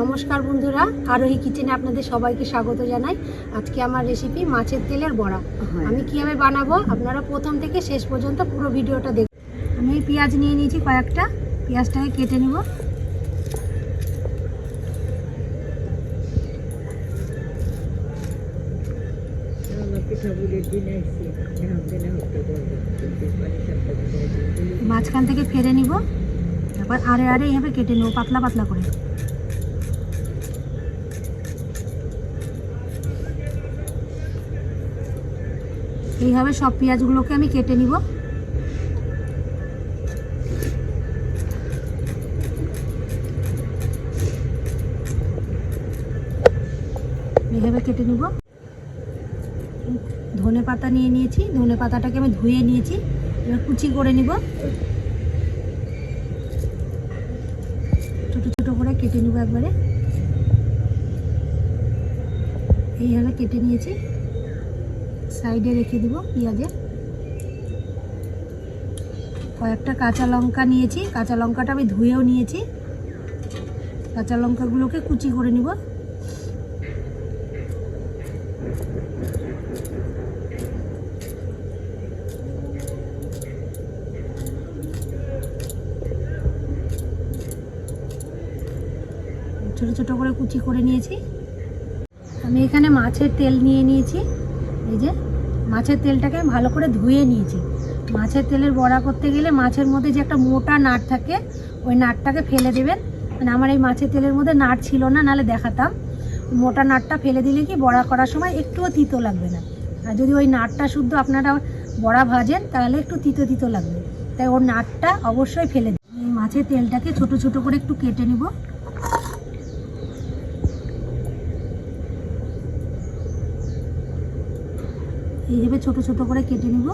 নমস্কার বন্ধুরা আরোহী কিচেনে আপনাদের সবাইকে স্বাগত জানাই। আজকে আমার রেসিপি মাছের তেলের বড়া। আমি কীভাবে বানাবো আপনারা প্রথম থেকে শেষ পর্যন্ত পুরো ভিডিওটা দেখ আমি এই পেঁয়াজ নিয়ে নিয়েছি কয়েকটা। পেঁয়াজটাকে কেটে নিব। মাঝখান থেকে ফেরে নিব। তারপর আরে আরে এইভাবে কেটে নেব পাতলা পাতলা করে। এইভাবে সব পেঁয়াজগুলোকে আমি কেটে নিব। এইভাবে কেটে নিব। ধনে পাতা নিয়ে নিয়েছি, ধনে পাতাটাকে আমি ধুয়ে নিয়েছি, এবার কুচি করে নিব। ছোট ছোট করে কেটে নিব একবারে। এইভাবে কেটে নিয়েছি। সাইডে রেখে দিব পেঁয়াজের। কয়েকটা কাঁচা লঙ্কা নিয়েছি। কাঁচা লঙ্কাটা আমি ধুয়েও নিয়েছি। কাঁচা লঙ্কাগুলোকে কুচি করে নিব। ছোট ছোট করে কুচি করে নিয়েছি। আমি এখানে মাছের তেল নিয়ে নিয়েছি। এই যে মাছের তেলটাকে আমি ভালো করে ধুয়ে নিয়েছি। মাছের তেলের বড়া করতে গেলে মাছের মধ্যে যে একটা মোটা নাট থাকে, ওই নাটটাকে ফেলে দেবেন। মানে আমার এই মাছের তেলের মধ্যে নাট ছিল না নালে দেখাতাম। মোটা নাটটা ফেলে দিলে কি বড়া করার সময় একটুও তিতো লাগবে না। আর যদি ওই নাটটা শুদ্ধ আপনারা বড়া ভাজেন, তাহলে একটু তিতো তিতো লাগবে। তাই ওর নাটটা অবশ্যই ফেলে দিন। এই মাছের তেলটাকে ছোট ছোট করে একটু কেটে নিব। এইভাবে ছোট ছোট করে কেটে নিব।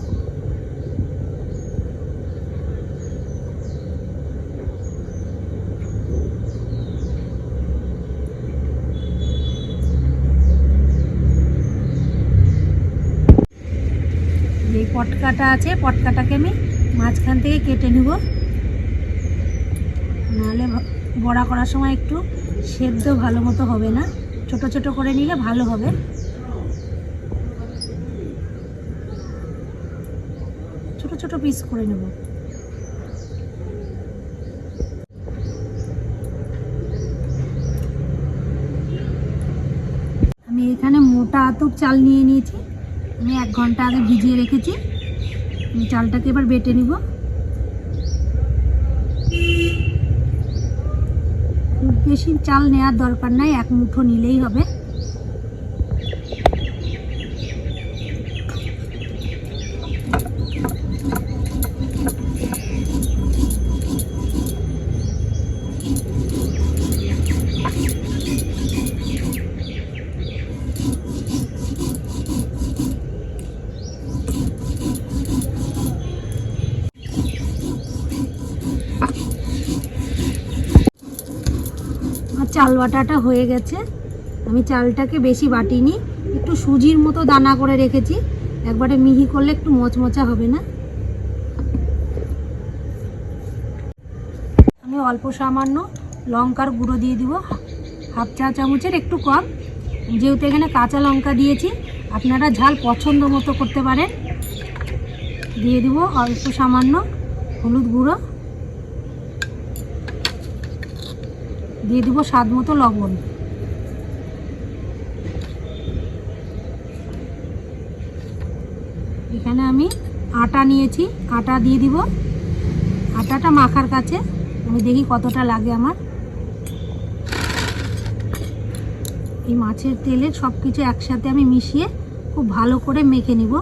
এই পটকাটা আছে, পটকাটাকে আমি মাঝখান থেকে কেটে নিব। নাহলে বড়া করার সময় একটু সেদ্ধ ভালো মতো হবে না। ছোট ছোট করে নিলে ভালো হবে। ছোট পিস করে নেব। আমি এখানে মোটা আতপ চাল নিয়ে নিয়েছি। আমি এক ঘণ্টা আগে ভিজিয়ে রেখেছি। চালটাকে এবার বেটে নিব। খুব বেশি চাল নেওয়ার দরকার নাই, এক মুঠো নিলেই হবে। আর চাল বাটাটা হয়ে গেছে। আমি চালটাকে বেশি বাটিনি, একটু সুজির মতো দানা করে রেখেছি। একবারে মিহি করলে একটু মচমচা হবে না। আমি অল্প সামান্য লঙ্কার গুঁড়ো দিয়ে দিব। হাফ চা চামচের একটু কম। যেহেতু এখানে কাঁচা লঙ্কা দিয়েছি, আপনারা ঝাল পছন্দ মতো করতে পারেন। দিয়ে দিব অল্প সামান্য হলুদ গুঁড়ো। দিয়ে দিব স্বাদ মতো লবণ। এখানে আমি আটা নিয়েছি, আটা দিয়ে দিব। আটাটা মাখার কাছে, আমি দেখি কতটা লাগে আমার। এই মাছের তেলে সব কিছু একসাথে আমি মিশিয়ে খুব ভালো করে মেখে নিব।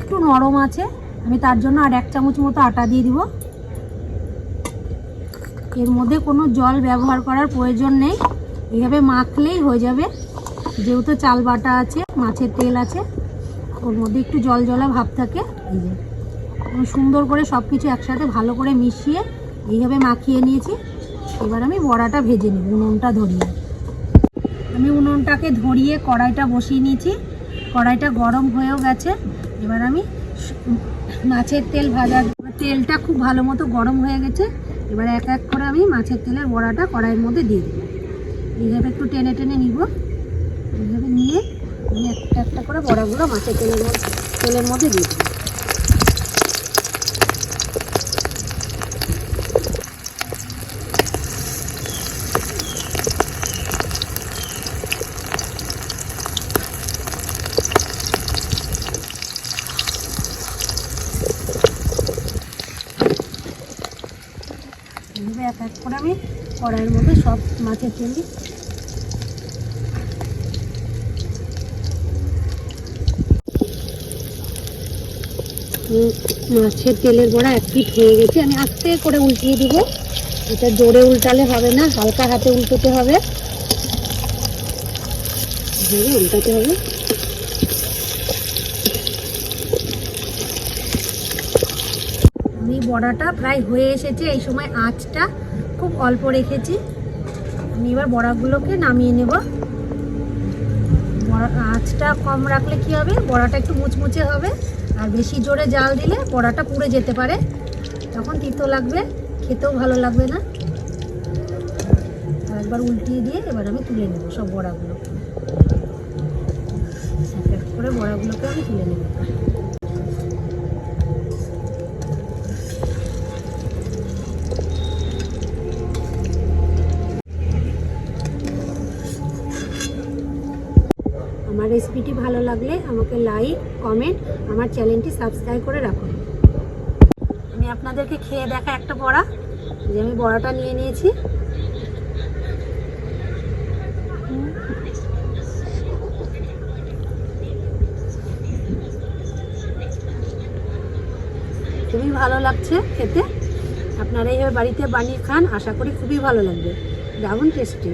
একটু নরম আছে। আমি তার জন্য আর এক চামচ মতো আটা দিয়ে দিব। এর মধ্যে কোনো জল ব্যবহার করার প্রয়োজন নেই। এইভাবে মাখলেই হয়ে যাবে। যেহেতু চাল বাটা আছে, মাছের তেল আছে, ওর মধ্যে একটু জল জলা ভাব থাকে। এই যে সুন্দর করে সব কিছু একসাথে ভালো করে মিশিয়ে এইভাবে মাখিয়ে নিয়েছি। এবার আমি বড়াটা ভেজে নেব, উনুনটা ধরিয়ে। আমি উনুনটাকে ধরিয়ে কড়াইটা বসিয়ে নিয়েছি। কড়াইটা গরম হয়েও গেছে। এবার আমি মাছের তেল ভাজা তেলটা খুব ভালো মতো গরম হয়ে গেছে। এবার এক এক করে আমি মাছের তেলের বড়াটা কড়াইয়ের মধ্যে দিয়ে দেবো। এইভাবে একটু টেনে টেনে নিব। এইভাবে নিয়ে আমি একটা একটা করে বড়াগুলো মাছের তেলের মধ্যে তেলের মধ্যে দিয়ে দেবো। এইভাবে এক এক করে আমি কড়াইয়ের মধ্যে সব মাছের তেল দিই। মাছের তেলের বড়া এক পিঠ হয়ে গেছে। আমি আস্তে করে উল্টিয়ে দিব। এটা জোরে উল্টালে হবে না, হালকা হাতে উল্টোতে হবে। উল্টাতে হবে। আমি বড়াটা প্রায় হয়ে এসেছে, এই সময় আঁচটা খুব অল্প রেখেছি। আমি এবার বড়াগুলোকে নামিয়ে নেব। বড়া, আঁচটা কম রাখলে কি হবে? বড়াটা একটু মুচমুচে হবে। আর বেশি জোরে জাল দিলে বড়াটা পুড়ে যেতে পারে। তখন তিতো লাগবে, খেতেও ভালো লাগবে না। আর একবার উল্টিয়ে দিয়ে এবার আমি তুলে নেব সব বড়াগুলো। করে বড়াগুলোকে আমি তুলে নেব। রেসিপিটি ভালো লাগলে আমাকে লাইক, কমেন্ট, আমার চ্যানেলটি সাবস্ক্রাইব করে রাখুন আমি আপনাদেরকে খেয়ে দেখা একটা বড়া, যে আমি বড়াটা নিয়ে নিয়েছি। খুবই ভালো লাগছে খেতে। আপনারা এইভাবে বাড়িতে বানিয়ে খান, আশা করি খুবই ভালো লাগবে। দারুণ টেস্টি